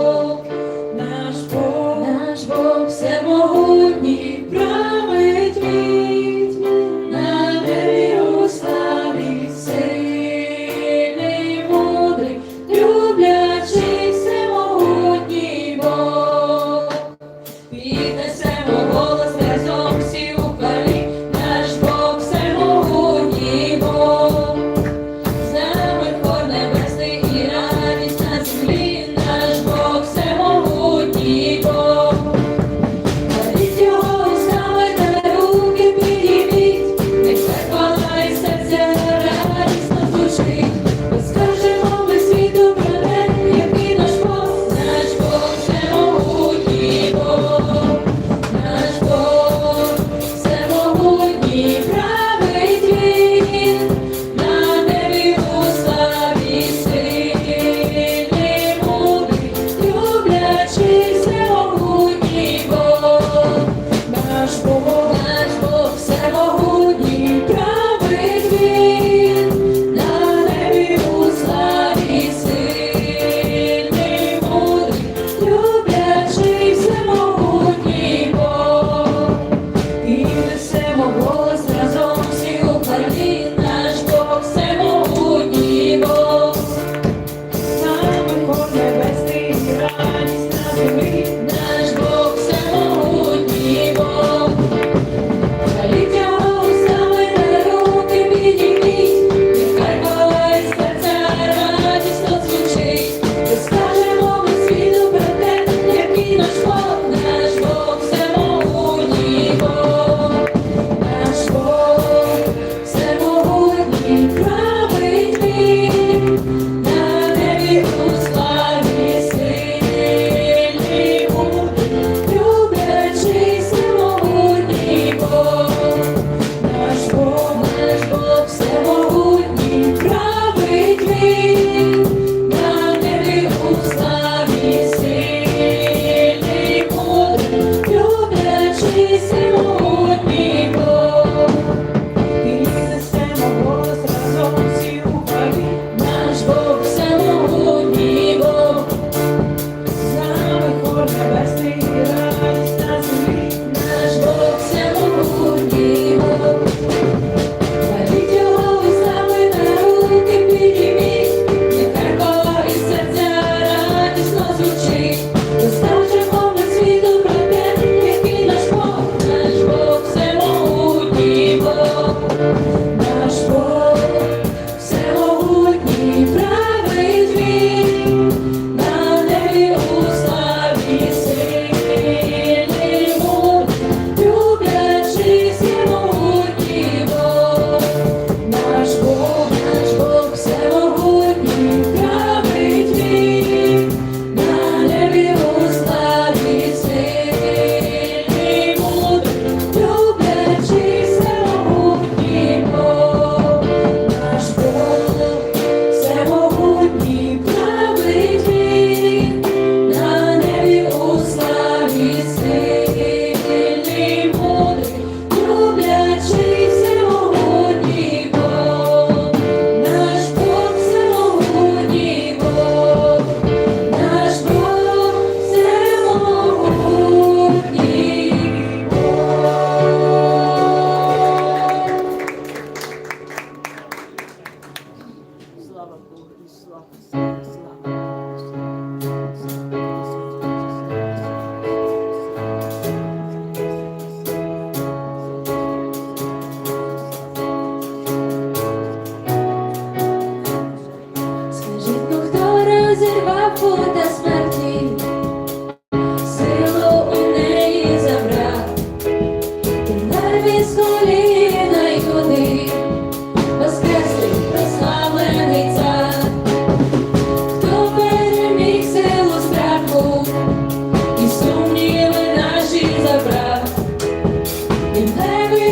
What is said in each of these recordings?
наш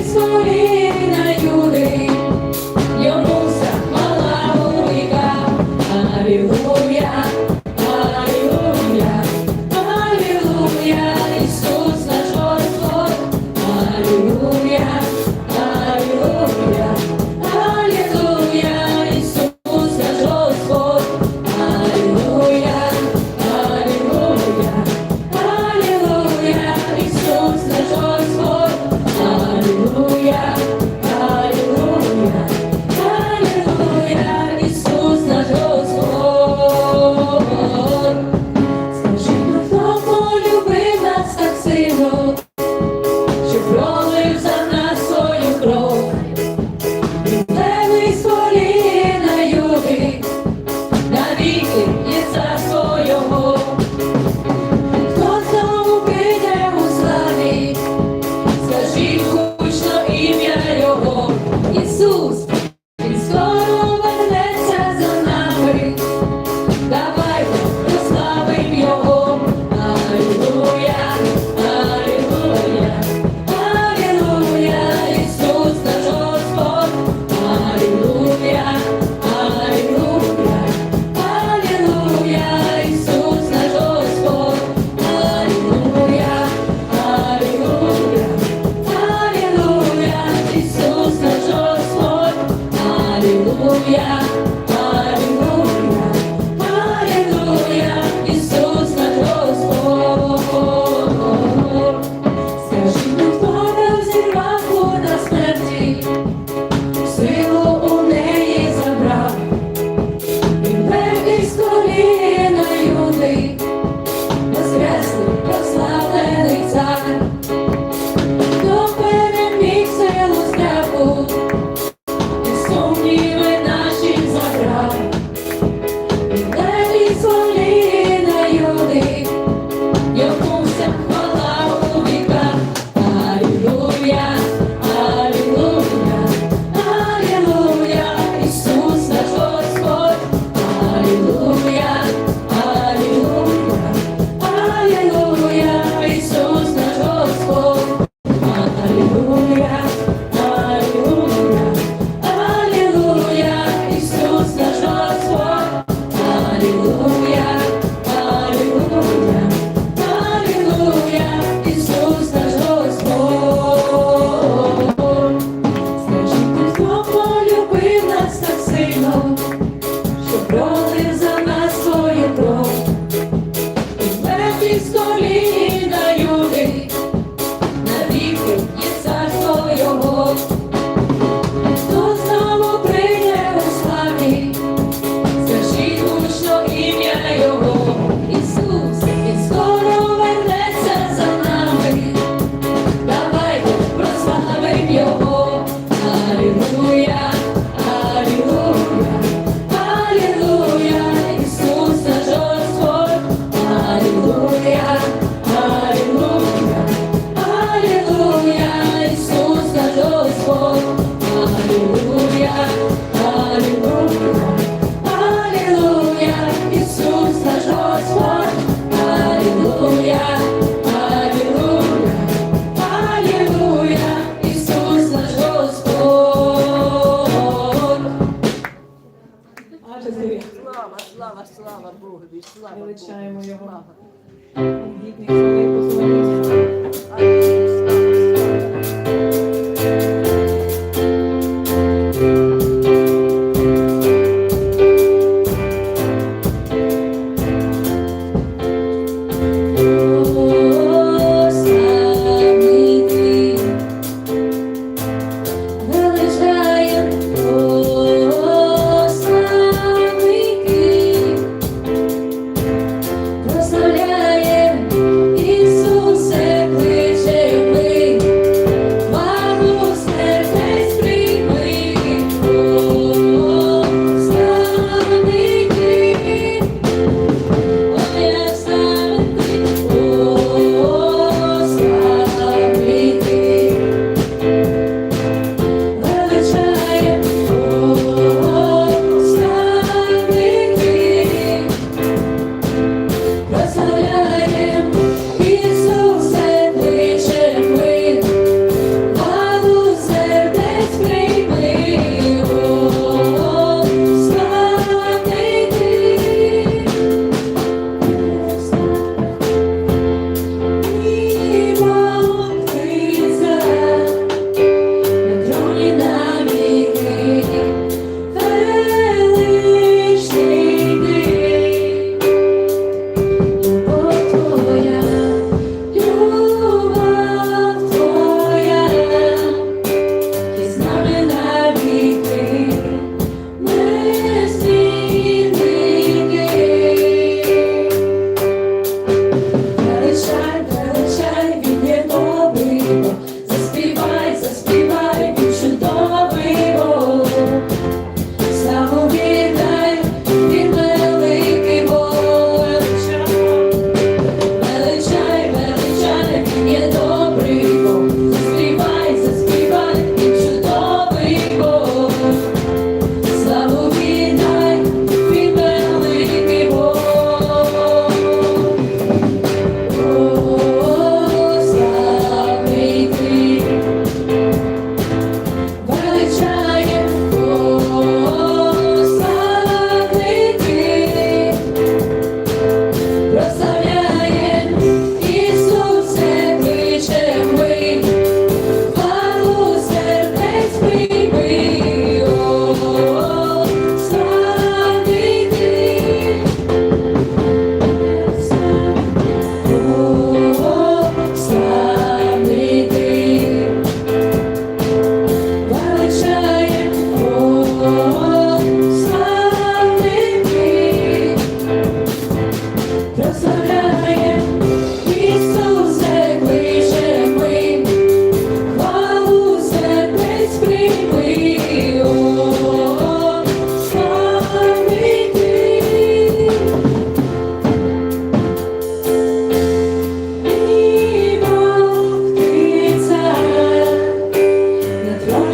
Sorry. Слава Богу. Його. слава.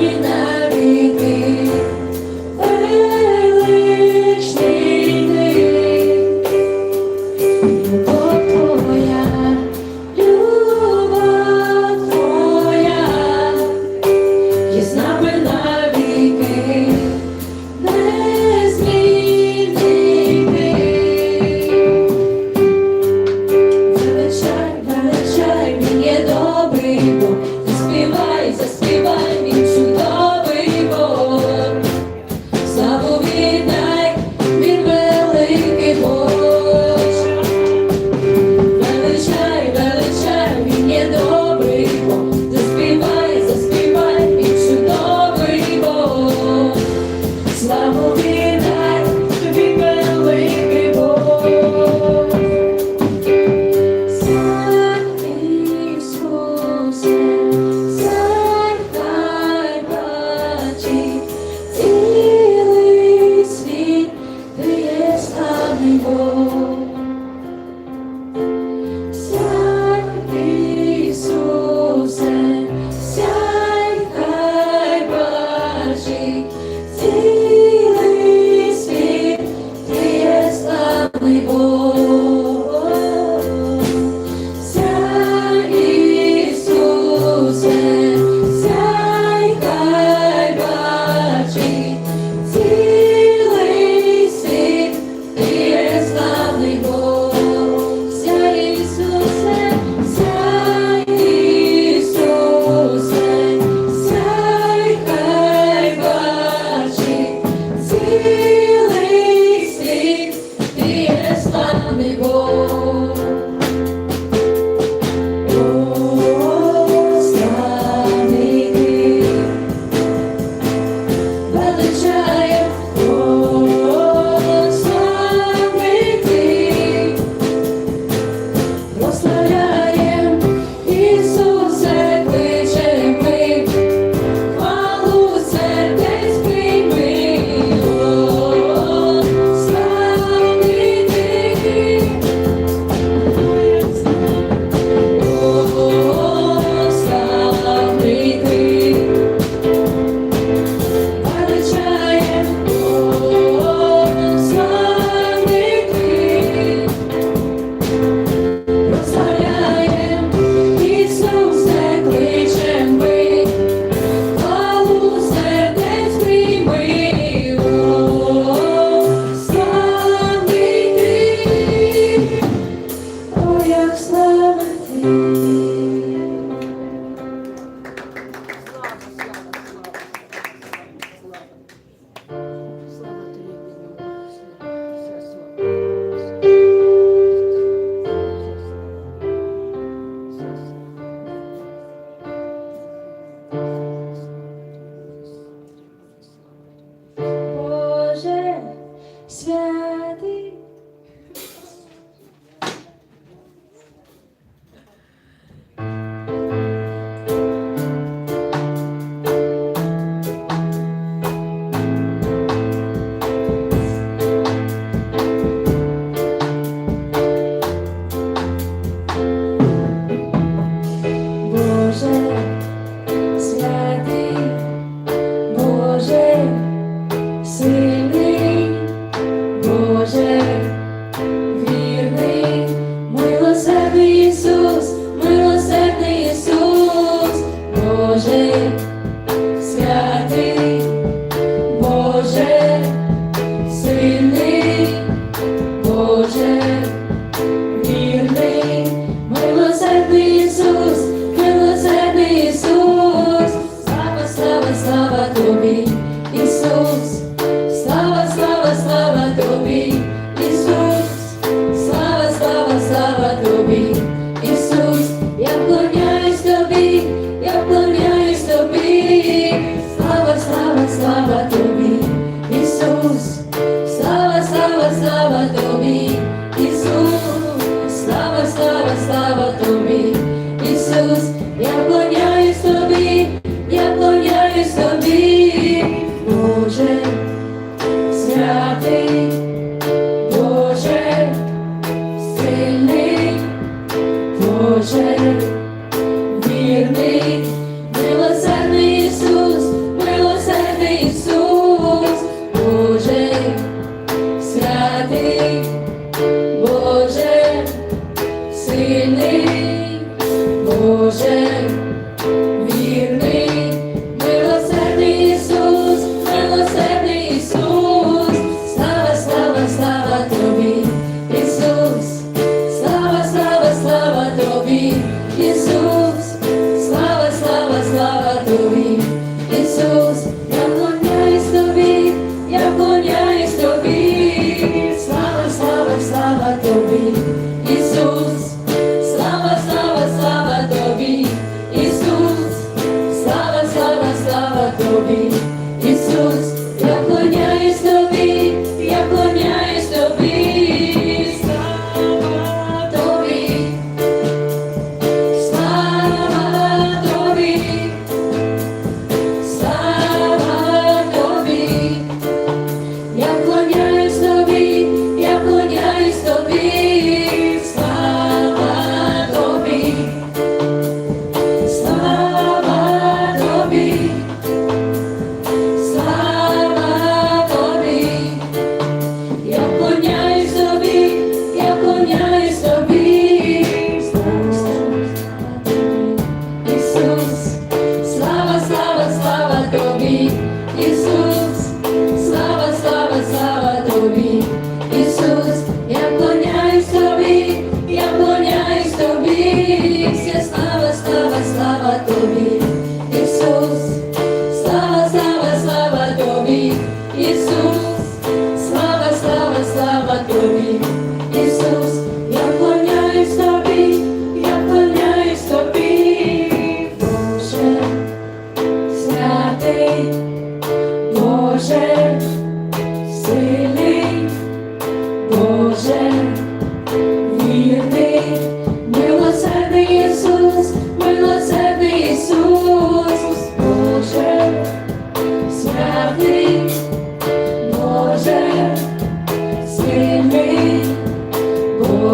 Ні. Слава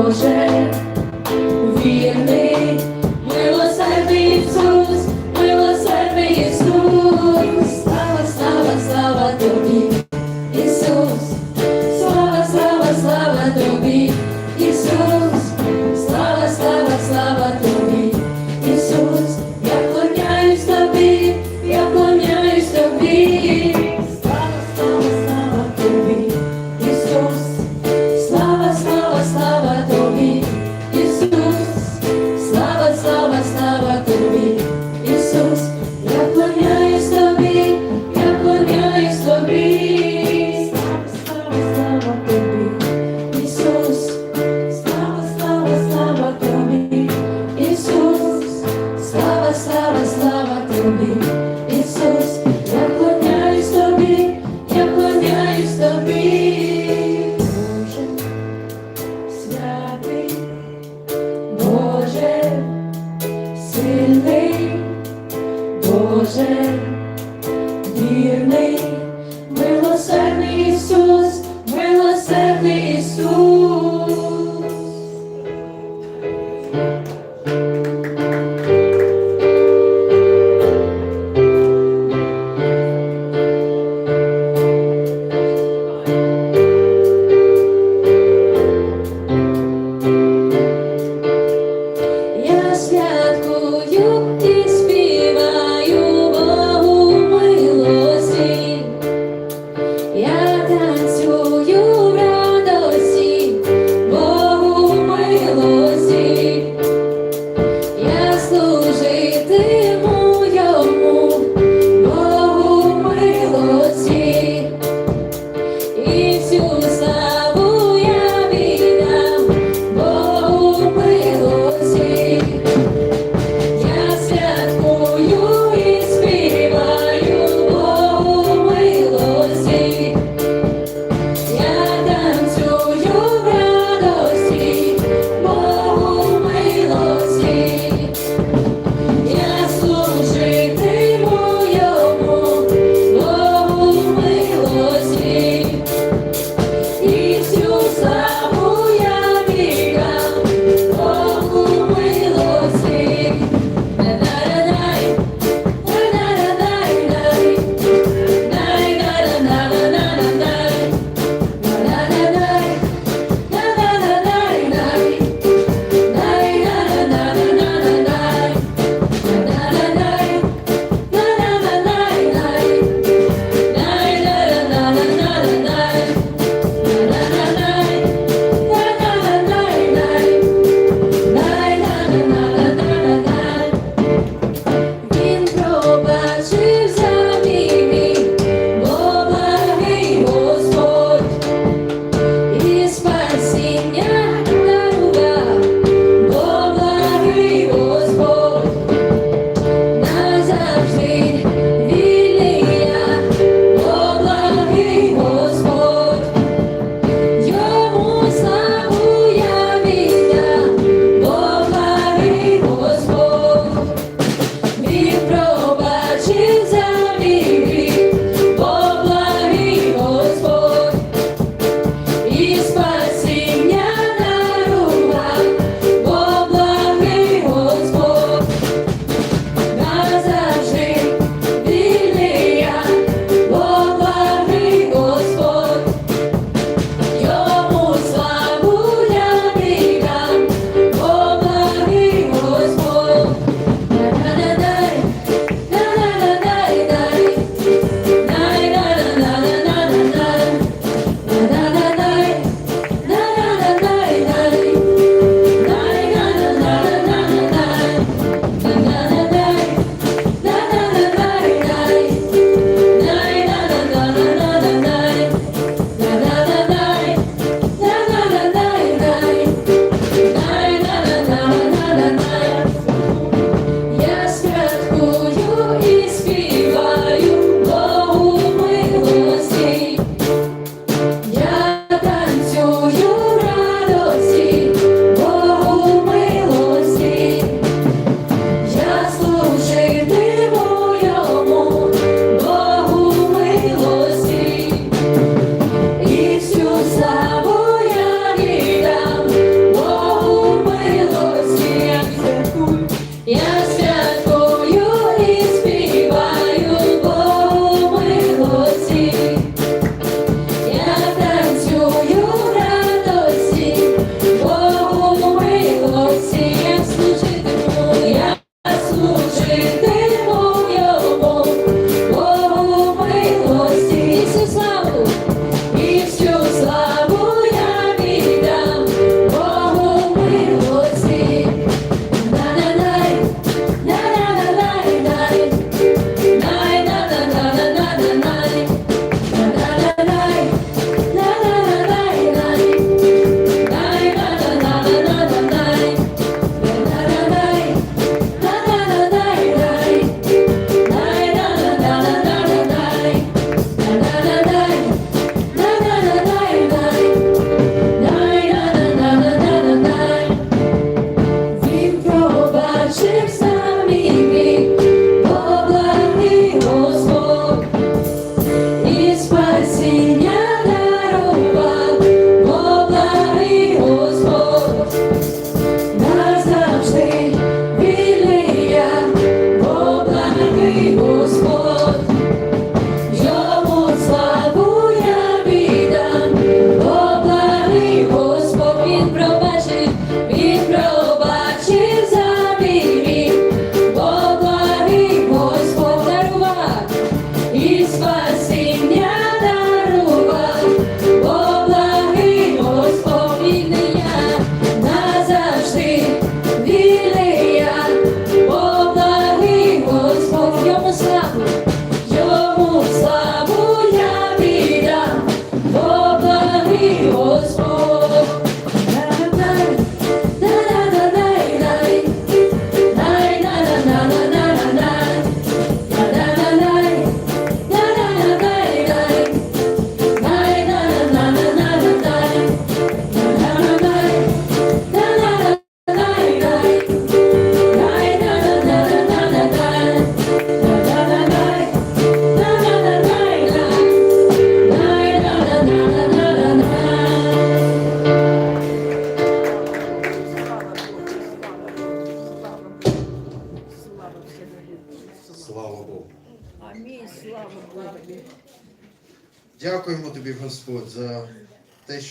Боже. Thank me.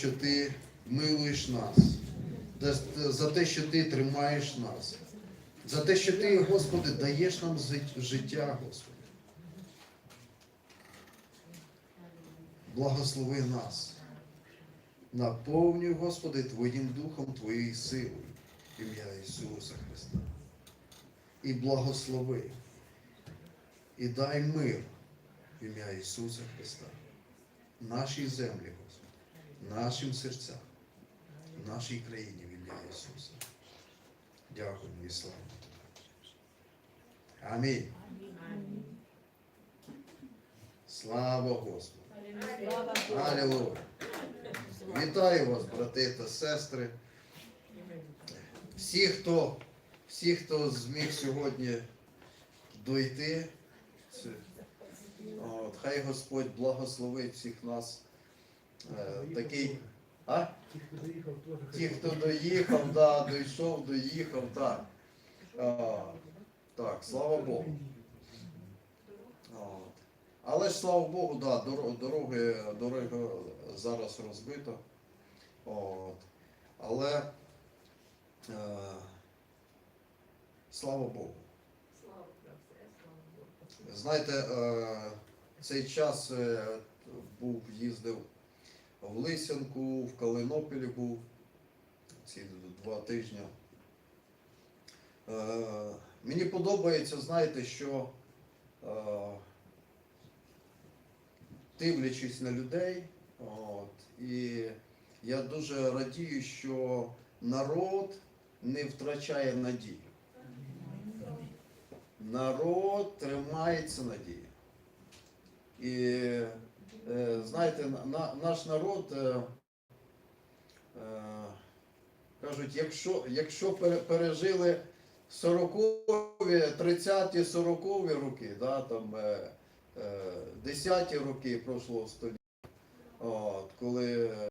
Що ти милуєш нас, за- те, що ти тримаєш нас, за те, що ти, Господи, даєш нам життя, Господи. Благослови нас. Наповнюй, Господи, Твоїм Духом, Твоєю силою, ім'я Ісуса Христа. І благослови. І дай мир в ім'я Ісуса Христа нашій землі, Господи, нашим серцям, нашій країні в ім'я Ісуса. Дякуємо і слава. Тобі. Амінь. Слава Господу. Алілуя. Вітаю вас, брати та сестри. Всі, хто, всі, хто зміг сьогодні дойти, от, хай Господь благословить всіх нас. Е, такий, а? Ті, хто доїхав, да, дійшов, доїхав, так. А, так, слава Богу. От. Але ж слава Богу, да, дороги, дороги зараз розбито. От. Але е, слава Богу. Знаєте, е, цей час е, був, їздив в Лисянку, в Калинопілі був ці два тижні. Е, мені подобається, знаєте, що е, дивлячись на людей, от, і я дуже радію, що народ не втрачає надію. Народ тримається надії. І знаєте, на- на, наш народ е, е, кажуть, якщо, якщо пережили 40-ві, 30-ті, 40-ві роки, да, там, е, е, 10-ті роки прошлого століття, коли